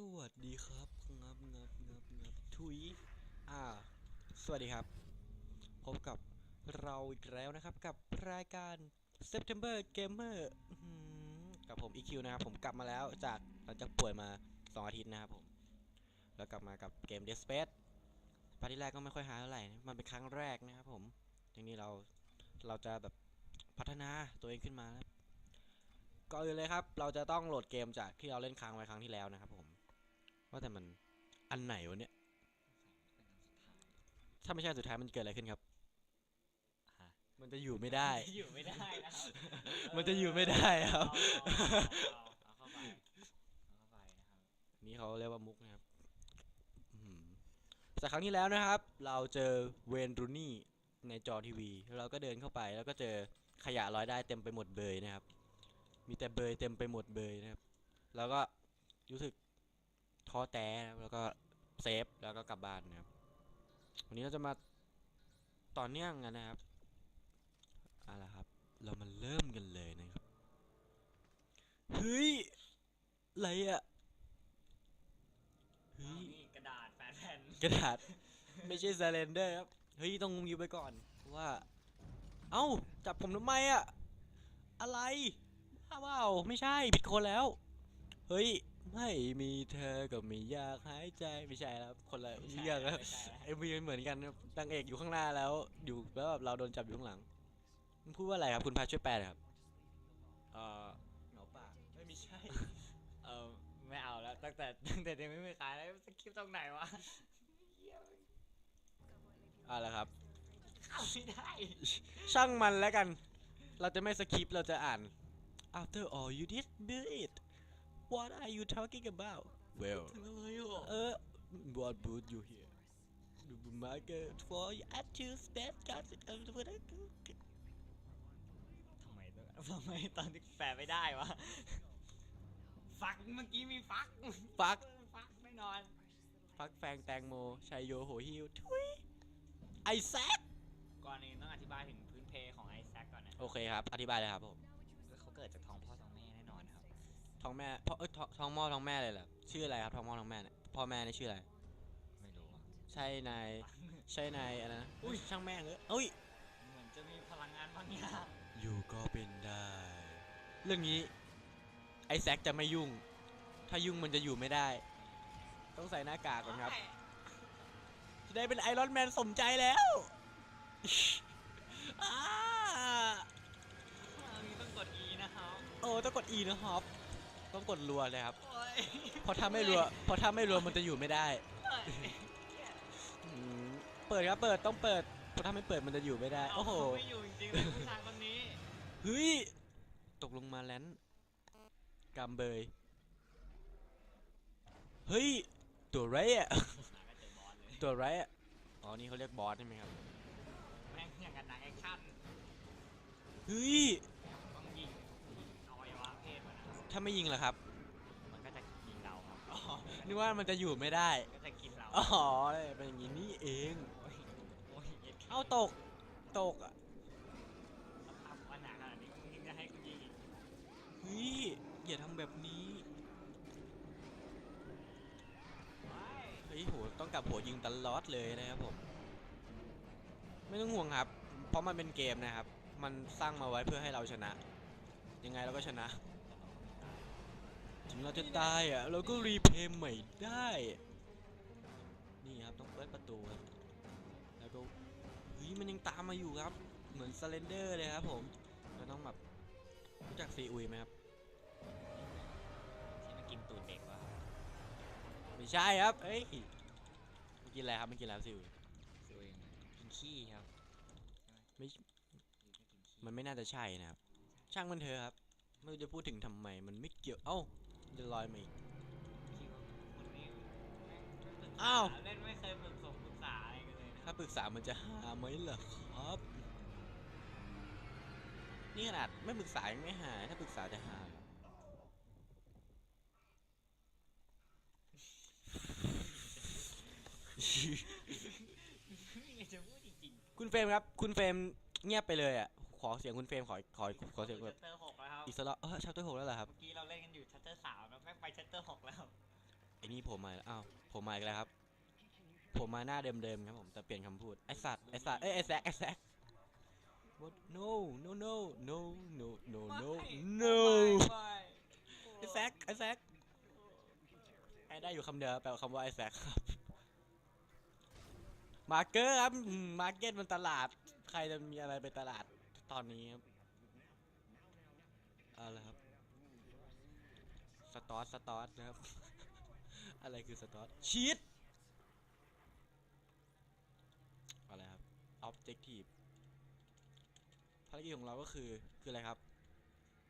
สวัสดีครับงับงับงับงับทุยอ่า สวัสดีครับ พบกับเราอีกแล้วนะครับกับรายการ September Gamer กับผม EQ นะครับ ผมกลับมาแล้วจากหลังจากป่วยมา 2 อาทิตย์นะครับผม แล้วกลับมากับเกม Dead Space พาร์ทที่แรกก็ไม่ค่อยหาเท่าไหร่นะมันเป็นครั้งแรกนะครับผมทีนี้เราเราจะแบบพัฒนาตัวเองขึ้นมานะครับก่อนอื่นเลยครับ เราจะต้องโหลดเกมจากที่เราเล่นค้างไว้ครั้งที่แล้วนะครับผม ว่าแต่มันอันไหนวะเนี่ย ถ้าไม่ใช่อันสุดท้ายมันจะเกิดอะไรขึ้นครับฮะมันจะอยู่ไม่ได้ อยู่ไม่ได้นะครับมันจะอยู่ไม่ได้ครับ เอาเอาเอาเข้าไปเอาเข้าไปนะครับนี่เขาเรียกว่ามุกนะครับอื้อหือจากครั้งที่แล้วนะครับ เราเจอเวนรูนี่ในจอทีวีแล้วเราก็เดินเข้าไปแล้วก็เจอขยะลอยได้เต็มไปหมดเบยนะครับ มีแต่เบยเต็มไปหมดเบยนะครับ แล้วก็รู้สึก ท้อแท้นะครับแล้วก็เซฟแล้วก็กลับบ้านนะครับ วันนี้เราจะมาต่อเนื่องกันนะครับเอาละครับ เรามาเริ่มกันเลยนะครับ เฮ้ยอะไรอะเฮ้เอายนี่กระดาษแปดแผ่นกระดาษ ไม่ใช่ซาเลนเดอร์ครับ เฮ้ย ต้องยิวไปก่อนเพราะว่า เอ้า จับผมทำไมอะอะไรอ้าวว้าวไม่ใช่ผิดคนแล้ว เฮ้ย ไม่มีเธอก็ไม่อยากหายใจไม่ใช่แล้วคนละไม่ใช่เรื่องแล้วไม่ใช่แล้วเอ็มวีมันเหมือนกันครับนางเอกอยู่ข้างหน้าแล้วอยู่แล้วแบบเราโดนจับอยู่ข้างหลังมันพูดว่าอะไรครับคุณพาช่วยแปลหน่อยครับเออเหงาปากไม่มีใช่ เออไม่เอาแล้ว ตั้งแต่ตั้งแต่ยังไม่มีขายแล้วสคริปต์ตรงไหนวะเอะไรครับเข้าไม่ได้ช่างมันแล้วกัน เราจะไม่สคริปต์เราจะอ่าน After all you did do it What are you talking about Well ถึงอะไรอะเออ What would you hear The market for you at you step got it ทำไมต้องทำไมตอนที่แปลไม่ได้วะ ฟักเมื่อกี้มีฟัก ฟัก ฟักไม่นอน ฟักแฟงแตงโมชัยโยโหฮิวทุยไอแซคก่อนอื่นต้องอธิบายถึงพื้นเพของไอแซคก่อนนะ โอเคครับ อธิบายเลยครับผม เขาเกิดจากท้องพ่อท้อง ท้องแม่พ่อเอ้ยท้องท้องพ่อท้องแม่เลยเหรอชื่ออะไรครับท้องพ่อท้องแม่เนี่ยพ่อแม่นี่ชื่ออะไร ไม่รู้อะใช่นายใช่นายอะไรนะอุ้ยช่างแม่งเลยเอ้ย เหมือนจะมีพลังงานบางอย่างอยู่ก็เป็นได้ เรื่องนี้ไอแซคจะไม่ยุ่ง ถ้ายุ่งมันจะอยู่ไม่ได้ ต้องใส่หน้ากากก่อนครับ จะได้เป็นไอรอนแมนสมใจแล้วอ้าอันนี้ต้องกด E นะครับ โอ้ต้องกด E นะครับ ต้องกดรัวเลยครับ โอ้ยเพราะถ้าไม่รัวเพราะถ้าไม่รัวมันจะอยู่ไม่ได้อืมเปิดครับเปิดต้องเปิดเพราะถ้าไม่เปิดมันจะอยู่ไม่ได้เอาโอ้โหไม่อยู่จริงๆเลยผู้ชายคนนี้เฮ้ย ตกลงมาแล้วกำเบย เฮ้ย ตัวไรอะ หาก็เจอบอสเลยตัวไรอะอ๋อ นี่เขาเรียกบอสใช่ไหมครับ แม่งอย่างกันหนังแอคชั่นเฮ้ยต้องยิงอวัยวะเพศมันอะ ถ้าไม่ยิงเหรอครับมันก็จะกินเราครับอ๋อนึกว่ามันจะอยู่ไม่ได้ก็จะกินเราอ๋อเป็นอย่างนี้นี่เองโอ้ยโอ้ยเอ็ดเอ้าตกตกอะอัพวันหนาขนาดนี้มึงยังจะให้กูยิงอีกเฮ้ยอย่าทำแบบนี้ไม่เฮ้ยโหต้องกลับหัวยิงตลอดเลยนะครับผม ไม่ต้องห่วงครับ เพราะมันเป็นเกมนะครับ มันสร้างมาไว้เพื่อให้เราชนะ ยังไงเราก็ชนะ ถึงเราจะตายอะเราก็รีเพย์ใหม่ได้ นี่ครับต้องเปิดประตูครับแล้วก็เฮ้ยมันยังตามมาอยู่ครับ เหมือนสเลนเดอร์เลยครับผมเราต้องแบบรู้จักซีอุยไหมครับที่มันกินตูดเด็กวะไม่ใช่ครับเอ้ยไม่กินอะไรครับไม่กินแล้วซีอุยซิวเองกินขี้ครับไม่หรือไม่กินขี้มันไม่น่าจะใช่นะครับ ช่างมันเถอะครับ ไม่รู้จะพูดถึงทำไมมันไม่เกี่ยวเอ้า จะลอยมาอีก คิดว่าคนนี้แม่งไม่ปรึกษอ้าว เล่นไม่เคยปรึกษาปรึกษาอะไรกันเลยนะถ้าปรึกษามันจะหาไหมล่ะครับ นี่ขนาดไม่ปรึกษายังไม่หา ถ้าปรึกษาจะหาเหรอไม่จะพูดจริงคุณเฟรมครับ คุณเฟรมเงียบไปเลยอะ ขอเสียงคุณเฟรมขอขอๆขอเสียงแบบชัตเตอร์หกแล้วครับ อีกสล็อตเออชัปเตอร์หกแล้วเหรอครับ เมื่อกี้เราเล่นกันอยู่ชัตเตอร์สามแล้วแม่งไปชัตเตอร์หกแล้ว ไอ้นี่ผมมาอ้าวผมมาอีกแล้วครับ ผมมาหน้าเดิมๆครับผมแต่เปลี่ยนคำพูด ไอสัตว์ไอสัตว์เอ้ยไอแซกไอแซก What no no no no no no no no ไอแซกไอแซกไอได้อยู่คำเดียวแปลว่าคำว่าไอแซกครับ มาร์เกอร์ครับมาร์เก็ตมันตลาด ใครจะมีอะไรไปตลาดตอนนี้ครับ เอาละครับ สตอสสตอสนะครับ อะไรคือสตอสชีตอะไรครับ objective ภารกิจของเราก็คือ คืออะไรครับ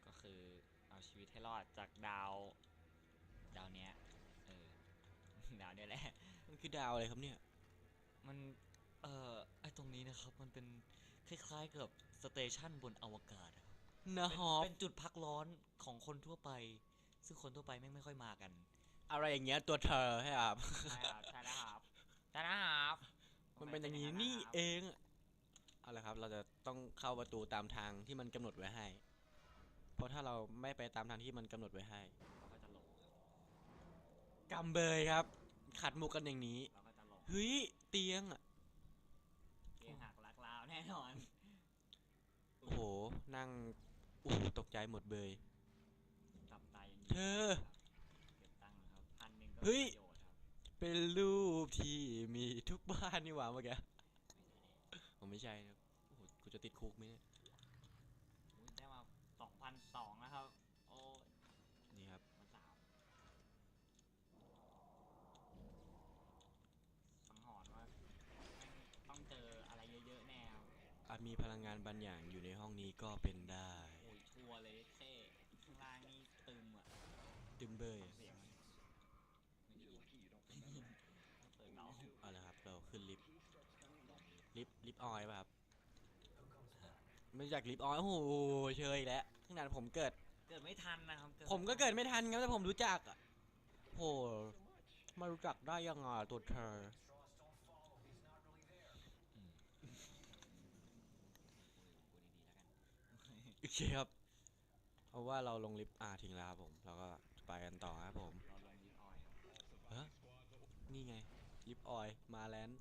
ก็คือเอาชีวิตให้รอดจากดาว ดาวเนี้ย เออ ดาวเนี้ยแหละ มันคือดาวอะไรครับเนี่ย มัน เอ่อ ไอตรงนี้นะครับ มันเป็นคล้ายๆกับสเตชันบนอวกาศอะครับ นะเป็นฮอปเป็นจุดพักร้อนของคนทั่วไป ซึ่งคนทั่วไปแม่งไม่ค่อยมากัน อะไรอย่างเงี้ยตัวเธอให้ครับใช่ครับใช่นะครับใช่นะครับมันเป็นอย่างนี้นี่เองเอาละครับ เราจะต้องเข้าประตูตามทางที่มันกำหนดไว้ให้ เพราะถ้าเราไม่ไปตามทางที่มันกำหนดไว้ให้เราก็จะหลงครับกำเบยครับ ขัดมุกกันอย่างนี้เราก็จะหลงเฮ้ยเตียงอะเตียงหักลักลาวแน่นอน โอ้โหนั่งโอ้โหตกใจหมดเบยกลับตายอย่างนี้เธอ เก็บตังค์นะครับพันหนึ่งก็เฮ้ย ประโยชน์ครับเป็นรูปที่มีทุกบ้านนี่หว่าเมื่อกี้ผมไม่ใช่นะครับโอ้โหกูจะติดคุกไหมเนี่ยอุ๊ยได้มาสองพันสองนะครับ โอ้ยนี่ครับ มาสามสังหรณ์ว่าแม่งต้องเจออะไรเยอะๆแน่ครับอาจมีพลังงานบางอย่างอยู่ในห้องนี้ก็เป็นได้ โอ้ยทัวร์เลยเท่ข้างล่างนี่ตึมอะ ดึมเบยเสียงมันไม่ได้ยินเปิดเราเอาละครับ เราขึ้นลิฟต์ลิฟต์ลิฟต์ออยล์ป่ะครับไม่รู้จากลิฟต์ออยล์โอ้โหเชยอีกแล้วขนาดผมเกิด เกิดไม่ทันนะครับผมก็เกิดไม่ทันครับแต่ผมรู้จักอะโหมารู้จักได้ยังไงตัวเธอพูดดีๆแล้วกันโอเคครับ เพราะว่าเราลงลิฟต์อ่าทิ้งแล้วครับผมเราก็ ไปกันต่อครับผมเราลงยิปออยล์ครับฮะนี่ไงลิฟต์ออยล์มาแลนด์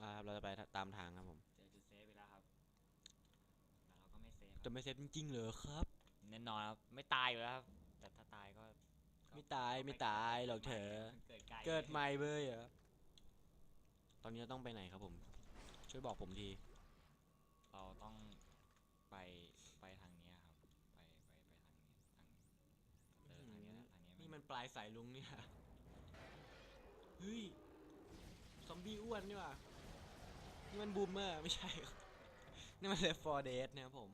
อ่าครับเราจะไปตามทางครับผมเจอจุดเซฟไปแล้วครับแต่เราก็ไม่เซฟคจะรับไม่เซฟจริงๆเหรอครับแน่นอนครับไม่ตายอยู่แล้วครับแต่ถ้าตายก็ไม่ตายไม่ตายหรอกเถอะเกิดไกลเกิดใหม่เบยเหรอตอนนี้เราต้องไปไหนครับผม ช่วยบอกผมที เราต้องไปไปทาง นี่มันปลายสายลุงเนี่ยเฮ้ยซอมบี้อ้วนนี่ว่านี่มันบูมเมอร์ไม่ใช่ นี่มันเลฟฟอร์เดสนะครับผม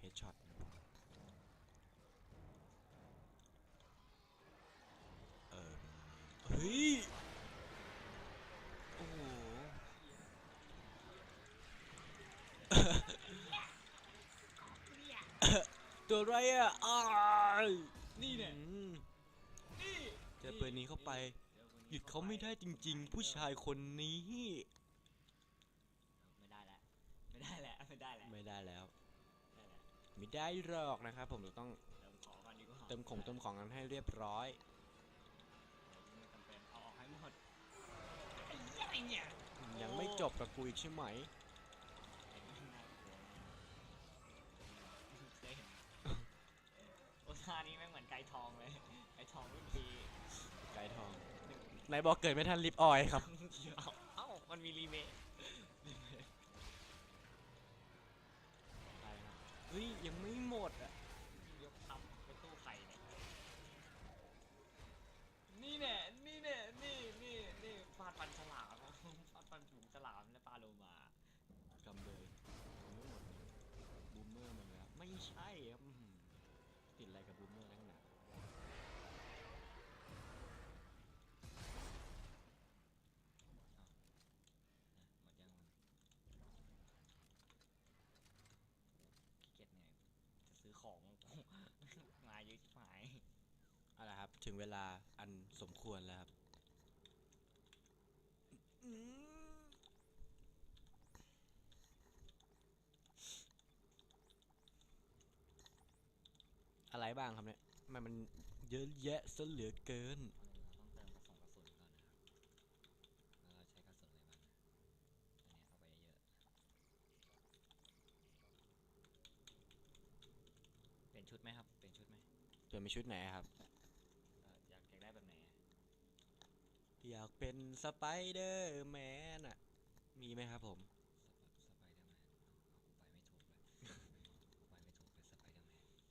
เฮดช็อตเออ เฮ้ย โอ้โห ตัวอะไรอะอ้ายนี่เนี่ยเจอปืนนี้เข้าไป หยุดเขาไม่ได้จริง ๆ ผู้ชายคนนี้ ไม่ได้แล้วไม่ได้แล้วไม่ได้แล้วไม่ได้แล้วไม่ได้แล้วไม่ได้หรอกนะครับ ผมจะต้องเติมของก่อนดีกว่าเติมของเติมของกันให้เรียบร้อย ไม่จำเป็นเอาออกให้หมดไอ้เหี้ยไอ้เนี่ยยังไม่จบกับกูอีกใช่ไหม เห็นไหมน่ากลัวมากเคยเห็น โอซานี่แม่งเหมือนไก่ทองเลย ไก่ทองรุ่นปีไก่ทองไหนบอกเกิดไม่ทันลิฟต์ออยล์ครับ เอ้าเอ้ามันมีรีเมคเฮ้ยยังไม่หมดอะยกทับไปตู้ไข่เนี่ยนี่เนี่ยนี่เนี่ยนี่นี่นี่ฟาดฟันฉลามฟาดฟันฝูงฉลามและปลาโลมากำเลยยังไม่หมดบูมเมอร์มันแล้วไม่ใช่ครับ ถึงเวลาอันสมควรแล้วครับอะไรบ้างครับเนี่ยมันมันเยอะแยะซะเหลือเกิน ต้องเติมกระสุนกระสุนก่อนนะครับแล้วเราใช้กระสุนอะไรบ้างอันนี้เข้าไปเยอะ เป็นชุดไหมครับ เป็นชุดไหมเปลี่ยนเป็นชุดไหนครับ อยากเป็นสไปเดอร์แมนอะมีไหมครับผมสไปเดอร์แมนเอากูไปไม่ถูกเลยกูไปไม่ถูกเลย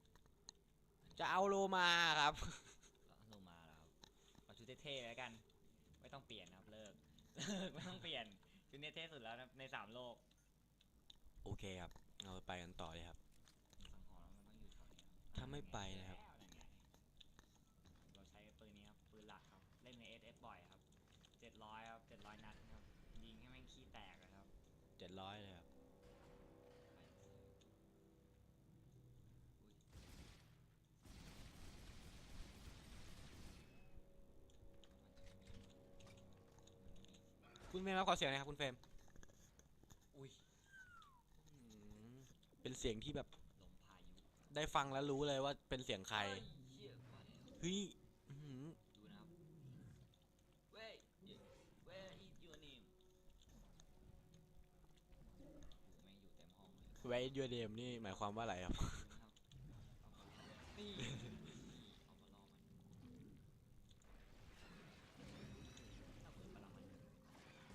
สไปเดอร์แมนจะเอาโลมาครับแล้วลงมาแล้วครับเอาชุดเท่ๆแล้วกัน ไม่ต้องเปลี่ยนนะครับ เลิกเลิกไม่ต้องเปลี่ยนชุดนี้เท่สุดแล้วนะในสามโลกโอเคครับ เราไปกันต่อเลยครับ สังหรณ์มันต้องอยู่แถวนี้ครับถ้าไม่ไปนะครับ แล้วนั่นไงเราใช้ปืนนี้ครับ ปืนหลักครับ เล่นใน SF บ่อยครับเจ็ด ร้อยครับเจ็ดร้อยนัดครับ ยิงให้แม่งขี้แตกอะครับ เจ็ดร้อยเลยครับคุณเฟรมครับขอเสียงหน่อยครับคุณเฟรมอุ้ยอืมเป็นเสียงที่แบบลมพายุได้ฟังแล้วรู้เลยว่าเป็นเสียงใครเฮ้ยเหี้ยมาแล้วเฮ้ยอื้อหือ ดูนะครับ Where Where is your name โอ้แม่งอยู่เต็มห้องเลย ไว้ยูเดมนี่หมายความว่าอะไรครับ นี่เอามาล่อมันถ้าเปิดปร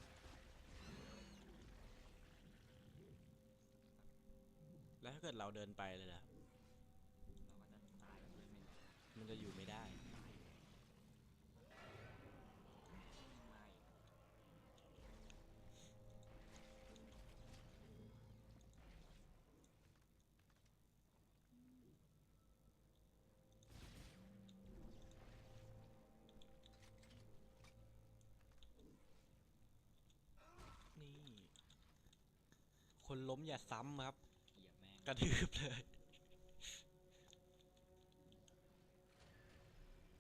มันแล้วถ้าเกิดเราเดินไปเลยล่ะ เราก็จะตายแบบไม่ไม่ มันจะอยู่ไม่ได้ ไม่ นี่ คนล้มอย่าซ้ำครับ เหยียบแม่งกระทืบเลย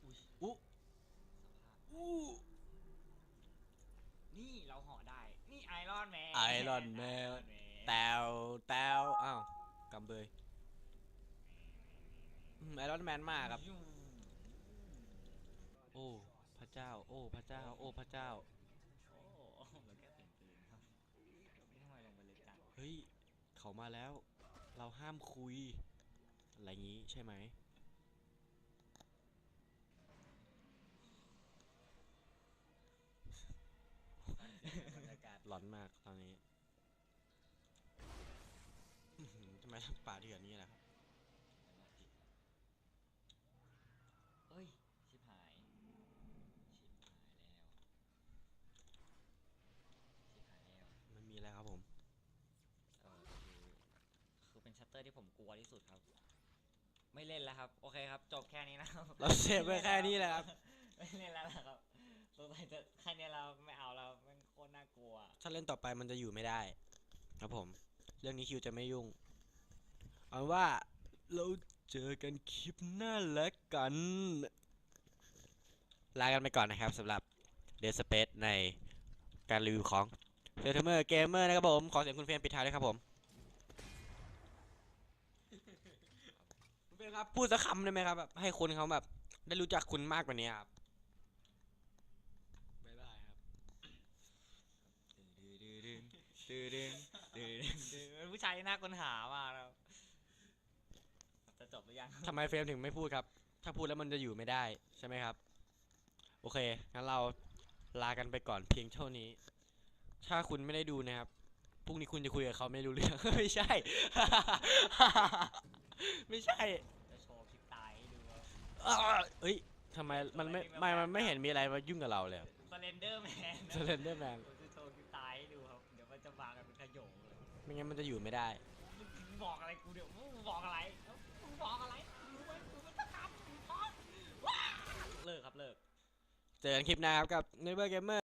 อุ้ยอุ๊สภาพอู้นี่เราห่อได้ นี่ไอรอนแมน Iron Man แตวแตวอ้าวกำเบยไอรอนแมนมากครับ โอ้ พระเจ้า โอ้ พระเจ้า โอ้ พระเจ้า ฮ้ย เขามาแล้ว เราห้ามคุย อะไรงี้ใช่ไหม บรรยากาศร้อนมากตอนนี้ อื้อหือทำไมป่าเถื่อนนี่ล่ะครับ เอ้ย ชิบหาย ชิบหายแล้ว ชิบหายแล้ว มันมีอะไรครับผม เออคือคือเป็นชัตเตอร์ ที่ผมกลัวที่สุดครับ ไม่เล่นแล้วครับ โอเคครับ จบแค่นี้นะครับ เราเซฟไว้แค่นี้แหละครับ ไม่เล่นแล้วนะครับสงสัยจะแค่นี้เราไม่เอาแล้วมันโคตรน่ากลัว ถ้าเล่นต่อไปมันจะอยู่ไม่ได้ ครับผม เรื่องนี้คิวจะไม่ยุ่งเอาเป็นว่าเราเจอกันคลิปหน้าแล้วกัน ลากันไปก่อนนะครับสำหรับ Dead Space ในการรีวิวของ f a t e m e r Gamer นะครับผม ขอเสียงคุณเฟรมปิดท้ายด้วยครับผม คุณ เฟรมครับพูดสักคำได้ไหมครับแบบให้คนเขาแบบ ได้รู้จักคุณมากกว่านี้ครับบ๊ายบายครับดื้อดื้อดื้อดื้อดื้อดื้อดื้อเป็นผู้ชายที่น่าค้นหามากครับจะจบหรือยังทำไมเฟรมถึงไม่พูดครับ ถ้าพูดแล้วมันจะอยู่ไม่ได้ใช่ไหมครับ โอเคงั้นเราลากันไปก่อนเพียงเท่านี้ ถ้าคุณไม่ได้ดูนะครับพรุ่งนี้คุณจะคุยกับเขาไม่รู้เรื่อง ไม่ใช่ ไม่ใช่จะโชว์คลิปตายให้ดูว่าอ้าวเอ้ยทำไมมันไม่ไม่มันไม่เห็นมีอะไรมายุ่งกับเราเลยสเลนเดอร์แมนสเลนเดอร์แมนผมจะโชว์คลิปตายให้ดูครับ เดี๋ยวมันจะมากันเป็นขโยงเลยไม่งั้นมันจะอยู่ไม่ได้มึงบอกอะไรกูเดี๋ยวมึงบอกอะไรเอ้ามึงบอกอะไรรู้ไหมกูไม่ต้องทำมึงพอดว้าเลิกครับเลิก เจอกันคลิปหน้าครับกับ Neighbor Gamer